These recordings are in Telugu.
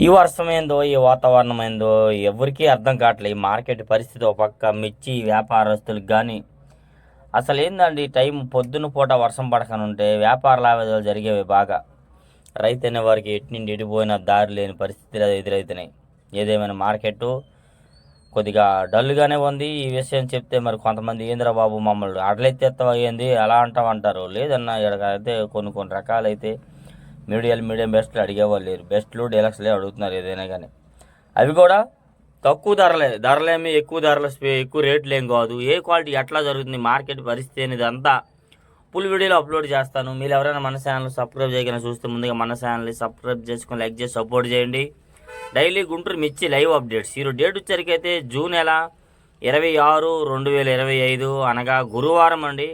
ఈ వర్షం ఏందో ఈ వాతావరణం ఏందో ఎవరికీ అర్థం కావట్లేదు ఈ మార్కెట్ పరిస్థితి ఒక పక్క మిర్చి వ్యాపారస్తులకు కానీ అసలు ఏందండి టైం పొద్దున పూట వర్షం పడకనుంటే వ్యాపార లావాదేవీలు జరిగేవి బాగా. రైతు అనే వారికి ఎట్నుండి ఎడిపోయిన దారి లేని పరిస్థితులు ఎదురవుతున్నాయి ఏదేమైనా మార్కెట్ కొద్దిగా డల్గానే ఉంది. ఈ విషయం చెప్తే మరి కొంతమంది ఏంద్రా బాబు మమ్మల్ని అడలెత్తేస్తావా ఏంది? అలా అంటావు? అంటారు. లేదన్నా ఇక్కడ అయితే కొన్ని కొన్ని రకాలైతే మీడియాలు మీడియం బెస్ట్లు అడిగేవాళ్ళు లేరు. బెస్ట్లు డీలక్స్లే అడుగుతున్నారు ఏదైనా కానీ. అవి కూడా తక్కువ ధరలే. ధరలేమి ఎక్కువ ధరలు ఎక్కువ రేట్లు ఏం కాదు. ఏ క్వాలిటీ ఎట్లా జరుగుతుంది మార్కెట్ పరిస్థితి అనేది అంతా ఫుల్ వీడియోలో అప్లోడ్ చేస్తాను. మీరు ఎవరైనా మన ఛానల్ సబ్స్క్రైబ్ చేయకుండా చూస్తే ముందుగా మన ఛానల్ని సబ్స్క్రైబ్ చేసుకొని లైక్ చేసి సపోర్ట్ చేయండి. Daily Guntur Mirchi live updates. ఈరోజు డేట్ వచ్చరికైతే జూన్ నెల ఇరవై ఆరు రెండు వేల ఇరవై ఐదు అనగా గురువారం అండి.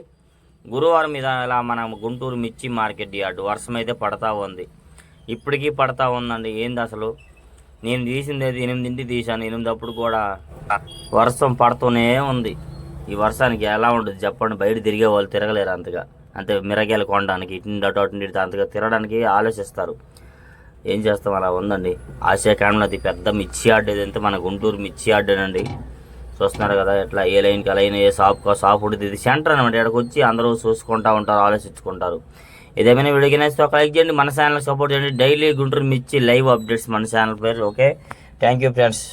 గురువారం ఇలా మన గుంటూరు మిర్చి మార్కెట్ యార్డు వర్షం అయితే పడతా ఉంది. ఇప్పటికీ పడతా ఉందండి. ఏంది అసలు? నేను తీసింది అయితే ఎనిమిదింటి తీశాను ఎనిమిదప్పుడు కూడా వర్షం పడుతూనే ఉంది. ఈ వర్షానికి ఎలా ఉంటుంది చెప్పండి? బయట తిరిగే వాళ్ళు తిరగలేరు అంతగా. అంతే మిరగాయలు కొనడానికి ఇటు నుండి అటు అటు ఇటు అంతగా తిరగడానికి ఆలోచిస్తారు. ఏం చేస్తాం? అలా ఉందండి. ఆసియా ఖండంలో అది పెద్ద మిర్చి ఆడేది ఎంత మన గుంటూరు మిర్చి ఆడేనండి చూస్తున్నారు కదా ఇట్లా ఏ లైన్కి లైన్ ఏ షాప్ షాప్ ఉంటుంది ఇది సెంటర్ అనమాట ఇక్కడికి వచ్చి అందరూ చూసుకుంటా ఉంటారు ఆలోచించుకుంటారు. ఏదేమైనా వీడియో ఒక లైక్ చేయండి మన ఛానల్ సపోర్ట్ చేయండి. Daily Guntur Mirchi live updates మన ఛానల్ పేరు ఓకే? Thank you friends